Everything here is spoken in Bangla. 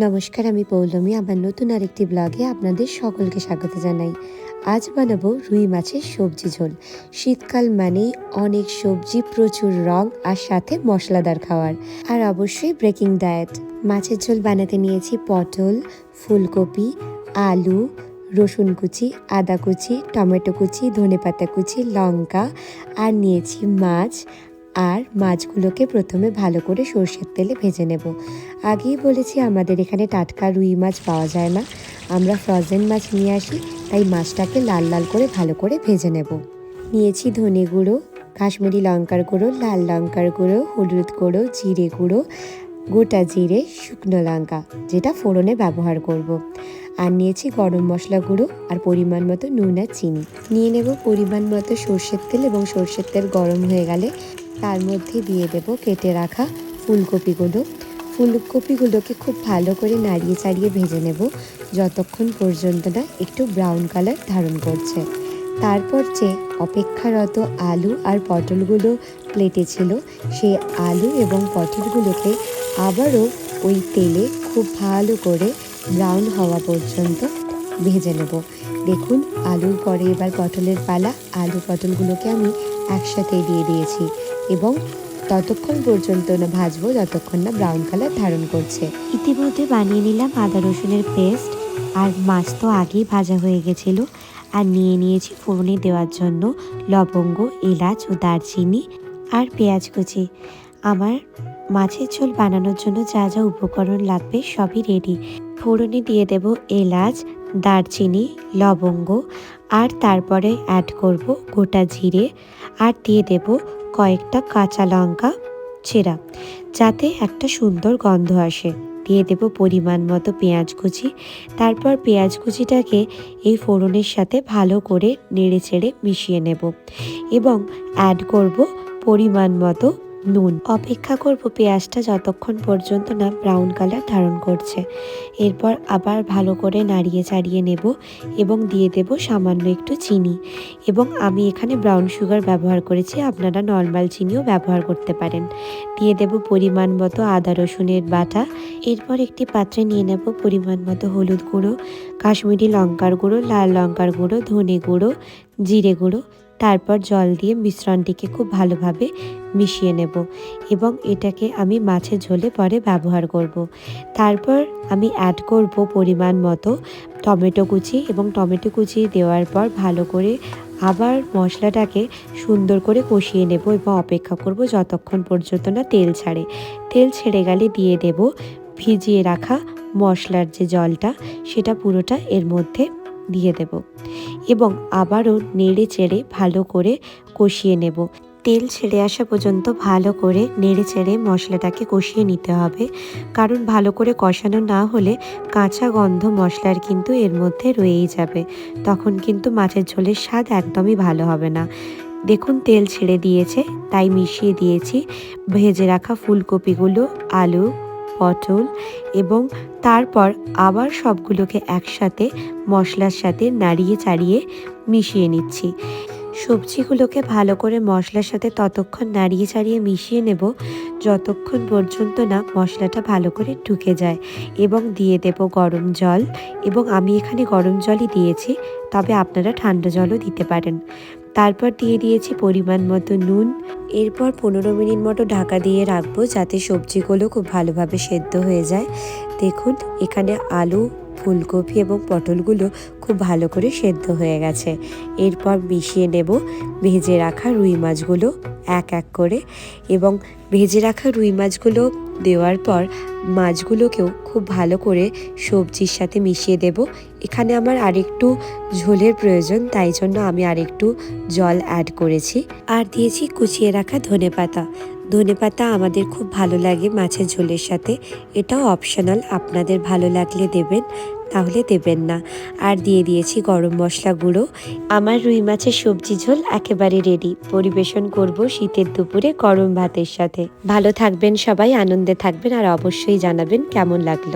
নমস্কার, আমি পৌলমী। আমার নতুন আরেকটি ব্লগে আপনাদের সকলকে স্বাগত জানাই। আজ বানাবো রুই মাছের সবজি ঝোল। শীতকাল মানেই অনেক সবজি, প্রচুর রং আর সাথে মশলাদার খাওয়ার। আর অবশ্যই ব্রেকিং ডায়েট। মাছের ঝোল বানাতে নিয়েছি পটল, ফুলকপি, আলু, রসুন কুচি, আদা কুচি, টমেটো কুচি, ধনেপাতা কুচি, লঙ্কা। আর নিয়েছি মাছ। আর মাছগুলোকে প্রথমে ভালো করে সর্ষের তেলে ভেজে নেব। আগেই বলেছি আমাদের এখানে টাটকা রুই মাছ পাওয়া যায় না। আমরা ফ্রজেন মাছ নিয়ে আসি, তাই মাছটাকে লাল লাল করে ভালো করে ভেজে নেব। নিয়েছি ধনে গুঁড়ো, কাশ্মীরি লঙ্কার গুঁড়ো, লাল লঙ্কার গুঁড়ো, হলুদ গুঁড়ো, জিরে গুঁড়ো, গোটা জিরে, শুকনো লঙ্কা, যেটা ফোড়নে ব্যবহার করব। আর নিয়েছি গরম মশলা গুঁড়ো আর পরিমাণ মতো নুন আর চিনি। নিয়ে নেব পরিমাণ মতো সর্ষের তেল এবং সর্ষের তেল গরম হয়ে গেলে তার মধ্যে দিয়ে দেব কেটে রাখা ফুলকপিগুলো। ফুলকপিগুলোকে খুব ভালো করে নাড়িয়ে চাড়িয়ে ভেজে নেব। যতক্ষণ পর্যন্ত না একটু ব্রাউন কালার ধারণ করছে। তারপর যে অপেক্ষারত আলু আর পটলগুলো প্লেটে ছিল, সেই আলু এবং পটলগুলোকে আবারও ওই তেলে খুব ভালো করে ব্রাউন হওয়া পর্যন্ত ভেজে নেব। দেখুন, আলুর পরে এবার পটলের পালা, আলু পটলগুলোকে আমি একসাথে দিয়ে দিয়েছি এবং ততক্ষণ পর্যন্ত না ভাজবো, যতক্ষণ না ব্রাউন কালার ধারণ করছে। ইতিমধ্যে বানিয়ে নিলাম আদা রসুনের পেস্ট আর মাছ তো আগেই ভাজা হয়ে গেছিল। আর নিয়ে নিয়েছি ফোড়নে দেওয়ার জন্য লবঙ্গ, এলাচ ও দারচিনি আর পেঁয়াজ কুচি। আমার মাছের ঝোল বানানোর জন্য যা যা উপকরণ লাগবে সবই রেডি ফোড়নে দিয়ে দেব এলাচ দারচিনি, লবঙ্গ আর তারপরে অ্যাড করব গোটা জিরে আর দিয়ে দেব কয়েকটা কাঁচা লঙ্কা ছেঁড়া যাতে একটা সুন্দর গন্ধ আসে। দিয়ে দেব পরিমাণ মতো পেঁয়াজ কুচি। তারপর পেঁয়াজ কুচিটাকে এই ফোড়নের সাথে ভালো করে নেড়ে চেড়ে মিশিয়ে নেব এবং অ্যাড করব পরিমাণ মতো নুন। অপেক্ষা করব পেঁয়াজটা যতক্ষণ পর্যন্ত না ব্রাউন কালার ধারণ করছে। এরপর আবার ভালো করে নাড়িয়ে চাড়িয়ে নেব এবং দিয়ে দেব সামান্য একটু চিনি। এবং আমি এখানে ব্রাউন সুগার ব্যবহার করেছি, আপনারা নর্মাল চিনিও ব্যবহার করতে পারেন। দিয়ে দেব পরিমাণ মতো আদা রসুনের বাটা। এরপর একটি পাত্রে নিয়ে নেব পরিমাণ মতো হলুদ গুঁড়ো, কাশ্মীরি লঙ্কার গুঁড়ো, লাল লঙ্কার গুঁড়ো, ধনে গুঁড়ো, জিরে গুঁড়ো তারপর জল দিয়ে মিশ্রণটিকে খুব ভালোভাবে মিশিয়ে নেব এবং এটাকে আমি মাছের ঝোলে পরে ব্যবহার করব। তারপর আমি অ্যাড করব পরিমাণ মতো টমেটো কুচি এবং টমেটো কুচি দেওয়ার পর ভালো করে আবার মশলাটাকে সুন্দর করে কষিয়ে নেব এবং অপেক্ষা করব যতক্ষণ পর্যন্ত না তেল ছাড়ে তেল ছেড়ে গেলে দিয়ে দেব ভিজিয়ে রাখা মশলার যে জলটা, সেটা পুরোটা এর মধ্যে দিয়ে দেব এবং আবারও নেড়ে চেড়ে ভালো করে কষিয়ে নেব। তেল ছেড়ে আসা পর্যন্ত ভালো করে নেড়ে চেড়ে মশলাটাকে কষিয়ে নিতে হবে। কারণ ভালো করে কষানো না হলে কাঁচা গন্ধ মশলার কিন্তু এর মধ্যে রয়েই যাবে। তখন কিন্তু মাছের ঝোলের স্বাদ একদমই ভালো হবে না। দেখুন তেল ছেড়ে দিয়েছে, তাই মিশিয়ে দিয়েছি। ভেজে রাখা ফুলকপিগুলো, আলু পটল এবং তারপর আবার সবগুলোকে একসাথে মশলার সাথে নাড়িয়ে চাড়িয়ে মিশিয়ে নিচ্ছি। সবজিগুলোকে ভালো করে মশলার সাথে ততক্ষণ নাড়িয়ে চাড়িয়ে মিশিয়ে নেব যতক্ষণ পর্যন্ত না মশলাটা ভালো করে ঢুকে যায় এবং দিয়ে দেব গরম জল এবং আমি এখানে গরম জলই দিয়েছি, তবে আপনারা ঠান্ডা জলও দিতে পারেন। তারপর দিয়ে দিয়েছি পরিমাণ মতো নুন। এরপর পনেরো মিনিট মতো ঢাকা দিয়ে রাখব যাতে সবজিগুলো খুব ভালোভাবে সেদ্ধ হয়ে যায়। দেখুন, এখানে আলু ফুলকপি এবং পটলগুলো খুব ভালো করে সেদ্ধ হয়ে গেছে। এরপর মিশিয়ে নেব ভেজে রাখা রুই মাছগুলো এক এক করে এবং ভেজে রাখা রুই মাছগুলো দেওয়ার পর মাছগুলোকেও খুব ভালো করে সবজির সাথে মিশিয়ে দেব। এখানে আমার আরেকটু ঝোলের প্রয়োজন, তাই জন্য আমি আরেকটু জল অ্যাড করেছি। আর দিয়েছি কুচিয়ে রাখা ধনে পাতা ধনে পাতা আমাদের খুব ভালো লাগে মাছের ঝোলের সাথে। এটাও অপশনাল আপনাদের ভালো লাগলে দেবেন, তাহলে দেবেন না। আর দিয়ে দিয়েছি গরম মশলা গুঁড়ো। আমার রুই মাছের সবজি ঝোল একেবারে রেডি পরিবেশন করব শীতের দুপুরে গরম ভাতের সাথে। ভালো থাকবেন সবাই, আনন্দে থাকবেন আর অবশ্যই জানাবেন কেমন লাগল।